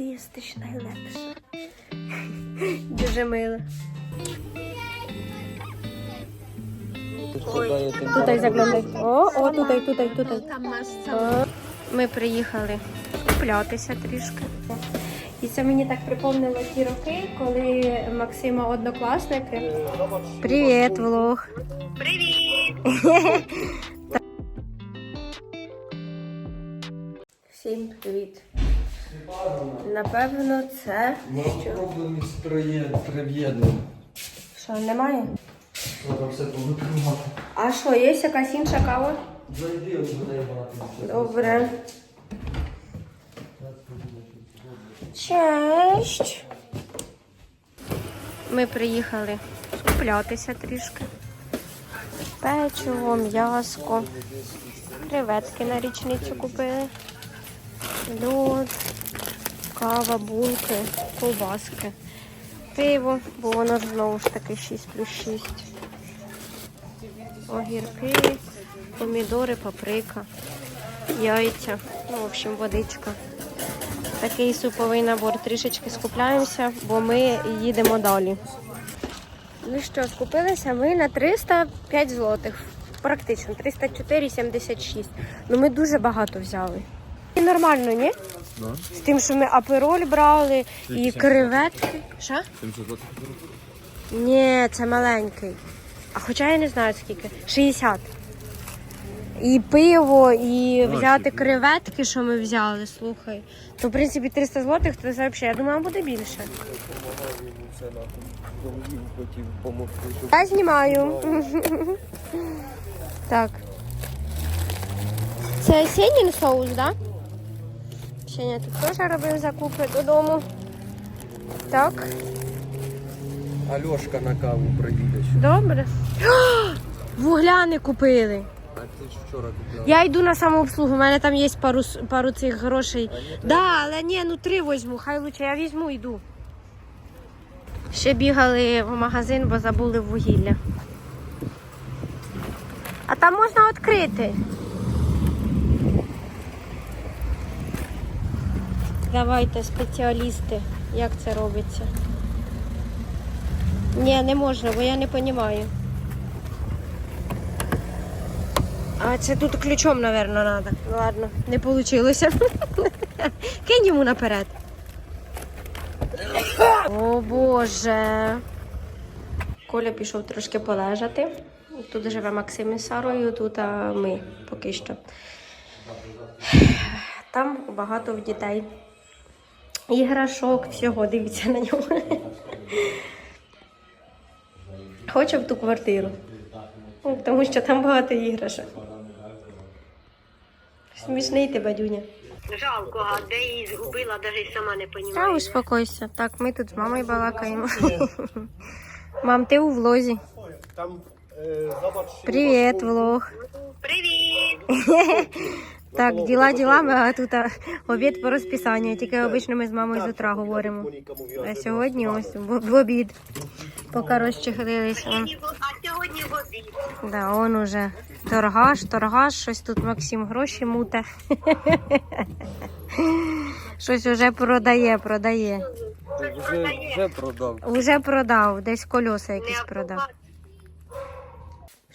ти їстиш найлегше. Дуже мило. Ой, тут заглядай. О, о, тут, тут, тут. Там масса. Ми приїхали куплятися трішки. І це мені так припомнило ті роки, коли Максима однокласники. Привіт, влог. Привіт! Всім привіт. Напевно, це. З приєднанням. Що, немає? Треба все повикривати. А що, є якась інша кава? Зайди, буде багато. Добре. Честь. Ми приїхали скуплятися трішки. Печиво, м'яско. Креветки на річницю купили. Льод, кава, булки, ковбаски. Пиво, бо воно знову ж таки 6 плюс 6. Огірки, помідори, паприка, яйця, ну, в общем, водичка. Такий суповий набор. Трішечки скупляємося, бо ми їдемо далі. Ну що, скупилися ми на 305 злотих. Практично 304,76. Ну ми дуже багато взяли. І нормально, ні? З тим, що ми апероль брали і креветки. Що? 700 злотих. Ні, це маленький. А хоча я не знаю скільки. 60. І пиво, і взяти креветки, що ми взяли, слухай. То, в принципі, 300 злотих, то це взагалі, я думаю, буде більше. Це нахуй. Хотів допомогти. Я знімаю. Так. Це Сенін соус, так? Да? Сеня тут теж робив закупи додому. Так, Альошка на каву приїде ще. добре. Вугляни купили. А ти ж вчора купляв. Я йду на самообслугу, у мене там є пару, с- пару цих грошей. Да, але ні, ну три візьму, хай лучше я візьму йду. Ще бігали в магазин, бо забули вугілля. А там можна відкрити. Давайте, спеціалісти, як це робиться. Ні, не можна, бо я не розумію. А це тут ключом, мабуть, треба. Ну ладно, не вийшло. Кинь йому наперед. О Боже. Коля пішов трошки полежати. Тут живе Максим із Сарою, тут а ми поки що. Там багато дітей. Іграшок, всього, дивіться на нього. Хоче в ту квартиру. Тому що там багато іграшок. Смішний ти, бадюня. Жалко, а де її згубила, навіть сама не Та розумію. успокойся. Так, ми тут з мамою балакаємо. Мам, ти у влозі. Привіт, влог. Привіт! Так, діла ділами, а тут а, обід по розписанню. Тільки обично ми з мамою з утра говоримо. А сьогодні ось в, в обід. Поки розчехлилися. А сьогодні в обід. Да, он уже торгаш, торгаш, щось тут Максим гроші муте. Щось уже продає, продає. Вже, вже продав. Уже продав, десь колеса якісь продав.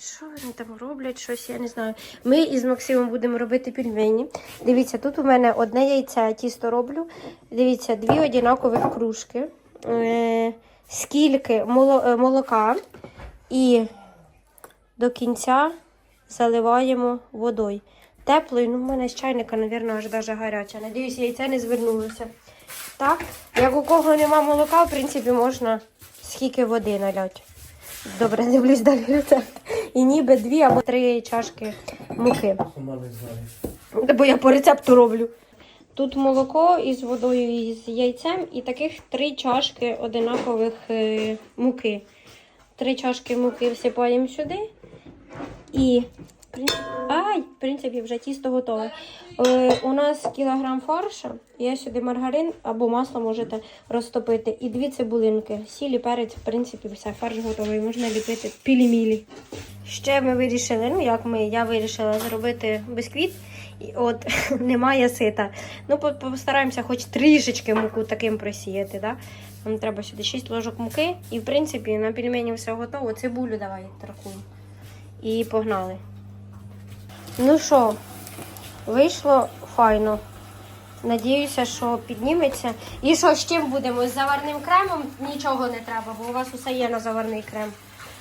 Що вони там роблять? Щось я не знаю. Ми із Максимом будемо робити пельмені. Дивіться, тут у мене одне яйце тісто роблю. Дивіться, дві однакових кружки. Е, скільки е, молока і до кінця заливаємо водою. Теплою, ну в мене з чайника, мабуть, аж даже гаряча. Надіюсь, яйце не звернулося. Так, як у кого нема молока, в принципі, можна скільки води наляти. Добре, дивлюсь далі рецепт. І ніби дві або три чашки муки. Бо я по рецепту роблю. Тут молоко із водою і з яйцем, і таких три чашки одинакових е, муки. Три чашки муки всипаємо сюди. І ай, в принципі, вже тісто готове. Е, у нас кілограм фарша, є сюди маргарин або масло можете розтопити. І дві цибулинки. Сіль і перець, в принципі, все, фарш готовий. Можна ліпити пілі-мілі. Ще ми вирішили, ну як ми, я вирішила зробити бисквіт. І от немає сита. Ну, постараємося хоч трішечки муку таким просіяти. Да? Нам треба сюди 6 ложок муки. І, в принципі, на пельмені все готово. Цибулю давай рахуємо. І погнали. Ну що, вийшло файно. Надіюся, що підніметься. І що з чим будемо? З заварним кремом нічого не треба, бо у вас усе є на заварний крем.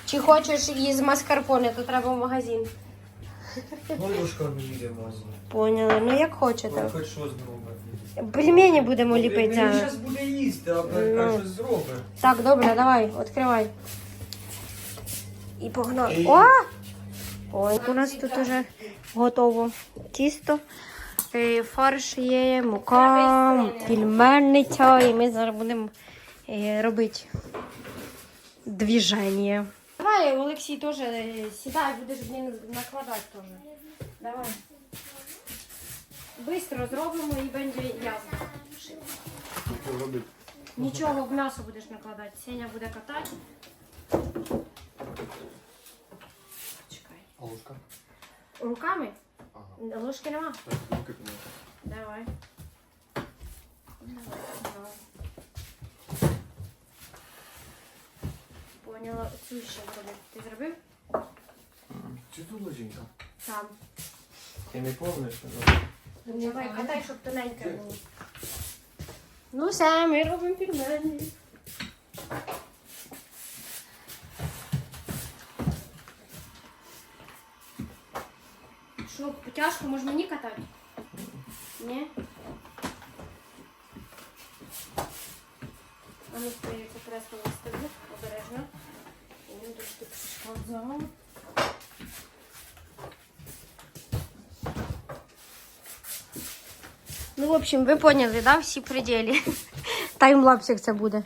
Чи хочеш із маскарпоне, то треба в магазин. Ну, не їде. Поняли. Ну як хочете. Хоч що зробить. Пельмені будемо ліпити. Він зараз. буде їсти, а Ну. щось зробить. Так, добре, давай, відкривай. І погнали. О! Ой, у нас тут уже готово тісто. Е, Фарш є, мука, пельменниця, і ми зараз будемо е, робити движення. Давай, Олексій, теж е, сідай, будеш блін, накладати теж. Давай. Бистро зробимо і буде ясно. Що робити? Нічого в м'ясо будеш накладати. Сеня буде катати. Чекай. А ложка? Руками? Ага. Ложки нема. Так, руки помити. Давай. Давай. Поняла, цю ще зробити. Ти зробив? Чи тут ложинка? Сам. Ти не помниш? Давай, катай, щоб тоненьке було. Ну все, ми робимо пельмені. Що, тяжко, може мені катати? Ні? А ну я яку кресло виставлю, обережно. І він трошки пішла Ну, в общем, ви поняли, да, всі пределі. Таймлапсик це буде.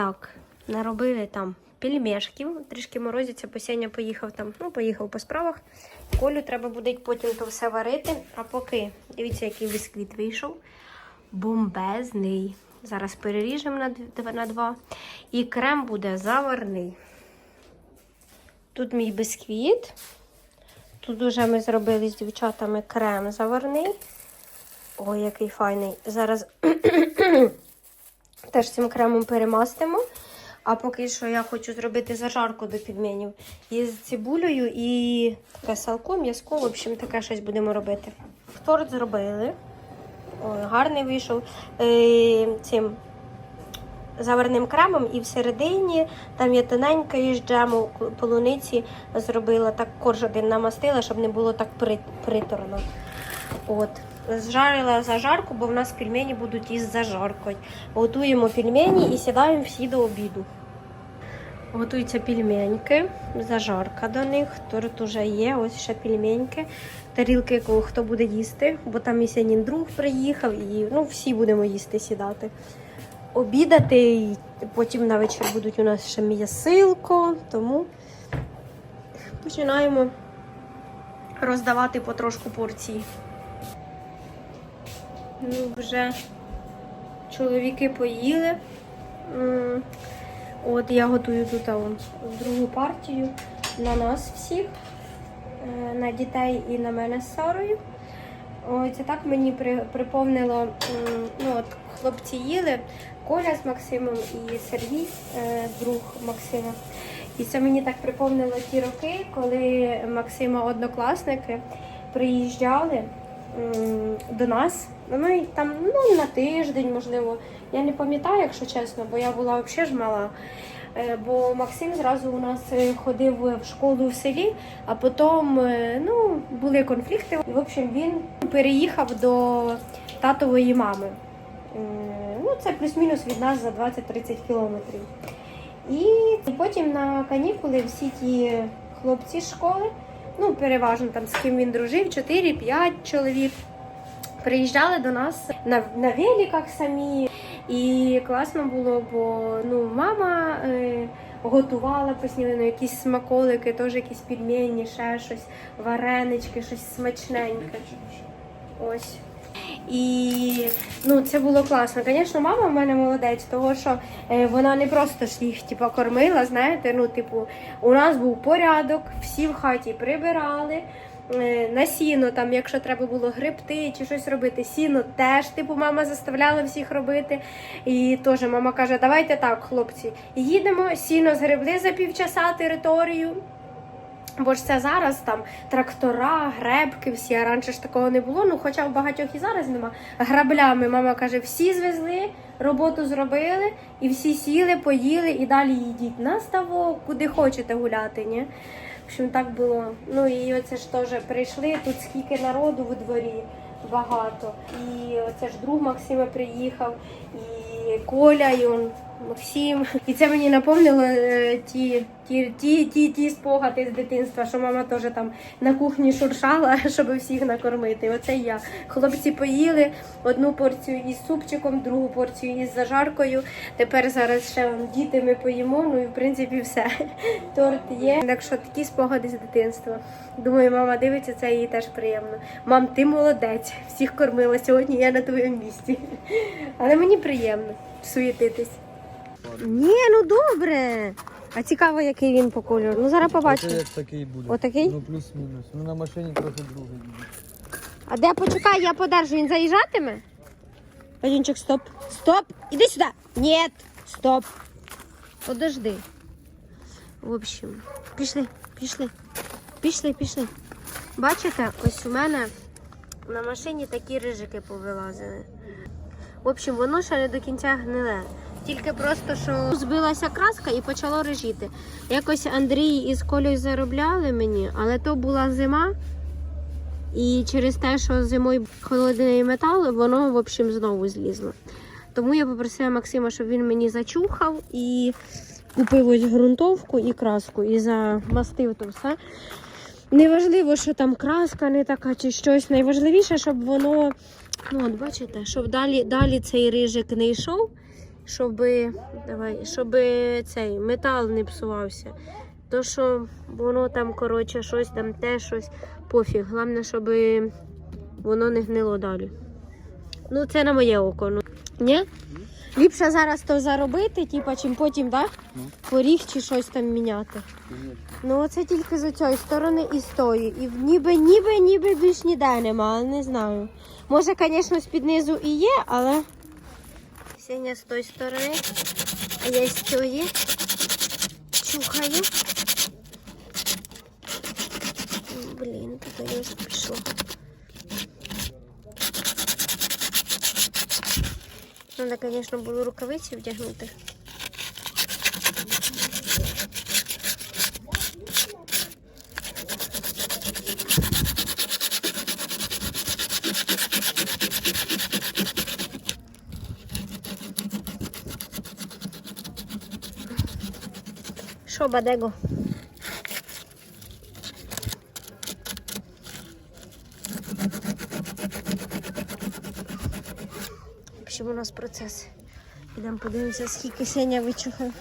Так, наробили там пельмешків, трішки морозиться, Посеня поїхав там, ну, поїхав по справах. Колю треба буде потім то все варити. А поки, дивіться, який бісквіт вийшов. Бомбезний. Зараз переріжемо на дв- два. І крем буде заварний. Тут мій бісквіт. Тут вже ми зробили з дівчатами крем заварний. Ой, який файний. Зараз теж цим кремом перемастимо. А поки що я хочу зробити зажарку до пельменів із цибулею і таке салко, м'язко, в общем, таке щось будемо робити. Торт зробили. Ой, гарний вийшов е, цим заварним кремом і всередині там є тоненька із джему полуниці зробила, так корж один намастила, щоб не було так приторно. От. Зжарила зажарку, бо в нас пельмені будуть із зажаркою. Готуємо пельмені і сідаємо всі до обіду. Готуються пельменьки, зажарка до них. Торт уже є, ось ще пельменьки. Тарілки, хто буде їсти, бо там і друг приїхав, і ну, всі будемо їсти, сідати. Обідати, і потім на вечір будуть у нас ще м'ясилко, тому починаємо роздавати потрошку порції. Ну, вже чоловіки поїли. От я готую тут вон, другу партію на нас всіх, е, на дітей і на мене з Сарою. Це так мені при, припомнило, м, ну от хлопці їли, Коля з Максимом і Сергій, е, друг Максима. І це мені так припомнило ті роки, коли Максима однокласники приїжджали до нас. Ну і там ну, на тиждень, можливо. Я не пам'ятаю, якщо чесно, бо я була взагалі ж мала. Е, Бо Максим зразу у нас е, ходив в школу в селі, а потім е, ну, були конфлікти. І, в общем, він переїхав до татової мами. Ну, це плюс-мінус від нас за 20-30 кілометрів. І потім на канікули всі ті хлопці з школи, ну, переважно там з ким він дружив, 4-5 чоловік. Приїжджали до нас на, на великах самі, і класно було, бо ну, мама е, готувала постійно якісь смаколики, теж якісь пельмені, ще щось, варенички, щось смачненьке. Ось. І ну, це було класно. Звісно, мама в мене молодець, того що е, вона не просто ж їх типу, кормила, знаєте, ну, типу, у нас був порядок, всі в хаті прибирали. Е, На сіно, там, якщо треба було гребти чи щось робити, сіно теж, типу, мама заставляла всіх робити. І теж мама каже, давайте так, хлопці, їдемо, сіно згребли за півчаса територію. Бо ж це зараз там трактора, гребки, всі, а раніше ж такого не було. Ну, хоча в багатьох і зараз нема. Граблями, мама каже, всі звезли, роботу зробили, і всі сіли, поїли і далі їдіть на ставок, куди хочете гуляти. Ні? В общем, так було. Ну і оце ж теж прийшли, тут скільки народу у дворі багато. І оце ж друг Максима приїхав, і Коля, і он Максим. І це мені напомнило е, ті, ті, ті, ті, ті спогади з дитинства, що мама теж там на кухні шуршала, щоб всіх накормити. Оце я. Хлопці поїли одну порцію із супчиком, другу порцію із зажаркою. Тепер зараз ще діти ми поїмо. Ну і в принципі все. Торт є. Так що такі спогади з дитинства. Думаю, мама дивиться, це їй теж приємно. Мам, ти молодець, всіх кормила сьогодні. Я на твоєму місці. Але мені приємно суєтитись. Ні, ну добре. А цікаво, який він по кольору. Ну зараз побачимо. Це як такий буде. Отакий? Ну плюс-мінус. Ну на машині трохи другий буде. А де почекай, я подержу, він заїжджатиме? Вадінчик, стоп. Стоп! Іди сюди. Ні, стоп. Подожди. В общем, пішли, пішли. Пішли, пішли. Бачите, ось у мене на машині такі рижики повилазили. В общем, воно ще не до кінця гниле. Тільки просто що збилася краска і почало рижіти. Якось Андрій із Колею заробляли мені, але то була зима. І через те, що зимою холодний метал, воно в общем знову злізло. Тому я попросила Максима, щоб він мені зачухав і купив ось ґрунтовку і краску, і замастив то все. Неважливо, що там краска не така чи щось. Найважливіше, щоб воно, ну от бачите, щоб далі, далі цей рижик не йшов, щоб, давай, щоб цей метал не псувався. То, що воно там, коротше, щось там, те щось, пофіг. Головне, щоб воно не гнило далі. Ну, це на моє око. Ну. Ні? Ліпше зараз то заробити, типа, чим потім, так? Ну. Поріг чи щось там міняти. Ну, це тільки з цієї сторони і з тої. І ніби, ніби, ніби більш ніде нема, але не знаю. Може, звісно, з-під низу і є, але. Сеня з той стороны, а я з той чухаю. Блин, Блін, тут уже пришло. Надо, конечно, було рукавиці вдягнути. Що, бадего? В общем, у нас процес. Підемо подивимося, скільки Сеня вичухав.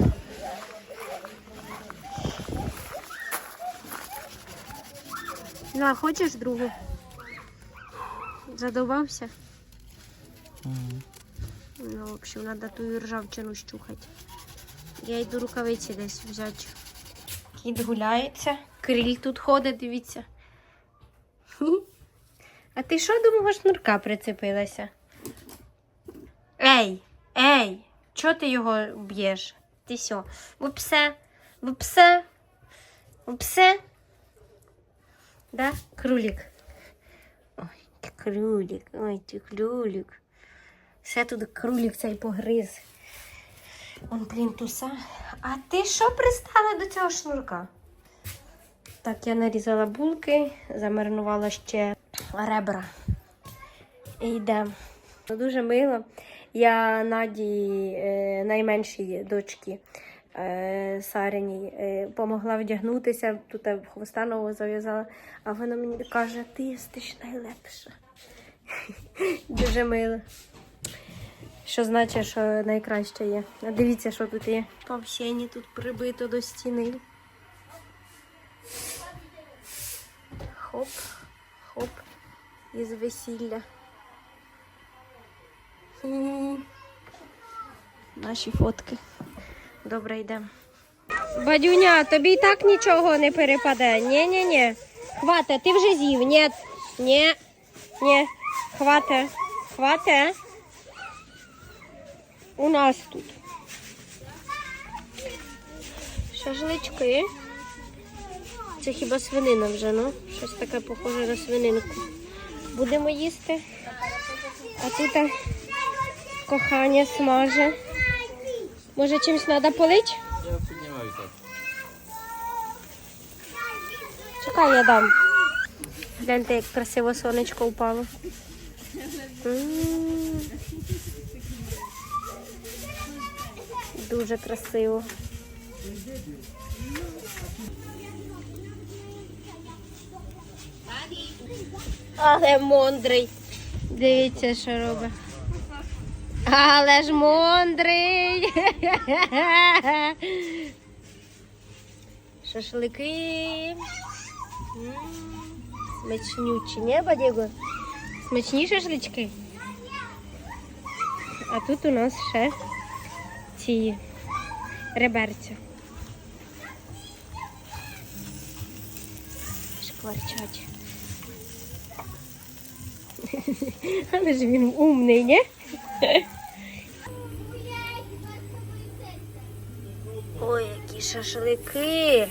Ну, а хочеш другу? Задовбався? Ну, в общем, треба ту ржавчину щухати. Я йду рукавиці десь взяти. Кіт гуляється. Криль тут ходить, дивіться. А ти що до мого шнурка прицепилася? Ей, ей, чого ти його б'єш? Ти сьо? Ви псе? Ви псе? Псе? Да? Крулік. Ой, ти крулік, ой, ти крулік. Ще туди крулік цей погриз. Он плінтуса. А ти що пристала до цього шнурка? Так, я нарізала булки, замаринувала ще ребра. І йдемо. Дуже мило. Я Наді, е, найменшій дочці, е, Сариній, е, помогла вдягнутися, тут е, хвоста нового зав'язала, а вона мені каже, ти їстиш найлепше. Дуже мило. Що значить, що найкраще є. Дивіться, що тут є. Повсені тут прибито до стіни. Хоп, хоп, із весілля. Наші фотки. Добре, йдемо. Бадюня, тобі і так нічого не перепаде. Ні-ні-ні. Хвате, ти вже з'їв. Ні. Ні. Ні. Хвате. Хвате. У нас тут. Шашлички. Це хіба свинина вже, ну? Щось таке похоже на свининку. Будемо їсти. А тут кохання смаже. Може чимось треба полить? Я піднімаю так. Чекай, я дам. Гляньте, як красиво сонечко впало. М. Дуже красиво. Але мондрий. Дивіться, що робить. Але ж мондрий. Шашлики. Смачнючі, не, Бадіго? Смачні шашлички. А тут у нас ще ці реберця. Шкварчать. Але ж він умний, не? Ой, які шашлики.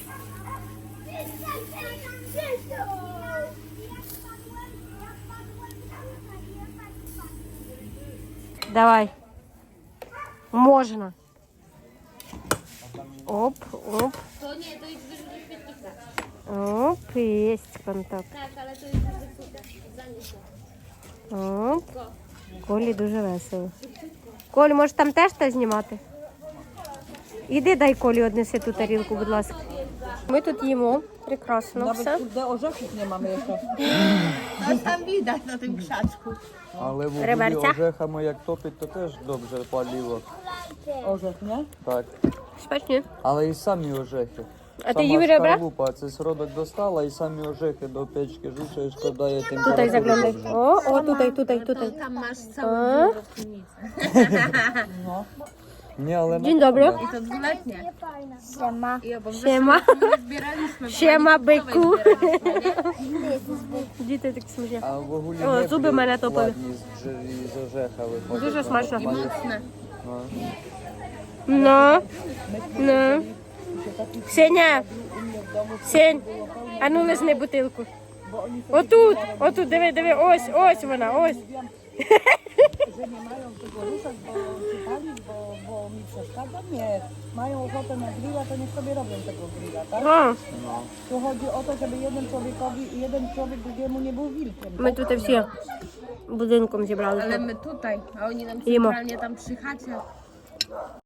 Давай. Можна. Оп, оп. То ні, то їх дуже підписати. Оп, є контакт. Так, але то їх дуже занесло. Оп. Колі дуже весело. Коль, може там теж те знімати? Іди дай Колі однеси ту тарілку, будь ласка. Ми тут їмо. Прекрасно все. Kurde, orzechów nie mamy jeszcze. Tam widać na tym krzaczku. Але в Реберця? вуглі орехами як топить, то теж добре паліво. Orzech, nie? Так. Смачні. Але і самі орехи. А ти Сама їв ребра? шкарлупа, це сродок достала і самі орехи до печки жучаєш, то дає температуру. Tutaj zaglądaj. dobrze. O, o, tutaj, tutaj, tutaj. Tam masz A? Dzień dobry. I to dwuletnie. Siema. I obok Siema. zbieraliśmy. Siema, byku. Діти так смачні. А в вуглі О, меблі зуби мене виходять. Дуже смачно. I mocne. Ну. Ну, ну. Сеня, Сень, а ну лизни бутилку. Отут, отут, диви, диви, ось, ось вона, ось. Że nie mają czego ruszać, bo się palić, bo, bo mi przeszkadza? Nie. Mają ochotę na grilla, to niech sobie robią tego grilla, tak? О, Tu chodzi o to, żeby jeden człowiekowi, jeden człowiek drugiemu nie był wilkiem. ми тут всі будинком зібралися. Ale my tutaj, a oni nam Imo. centralnie tam przy chacie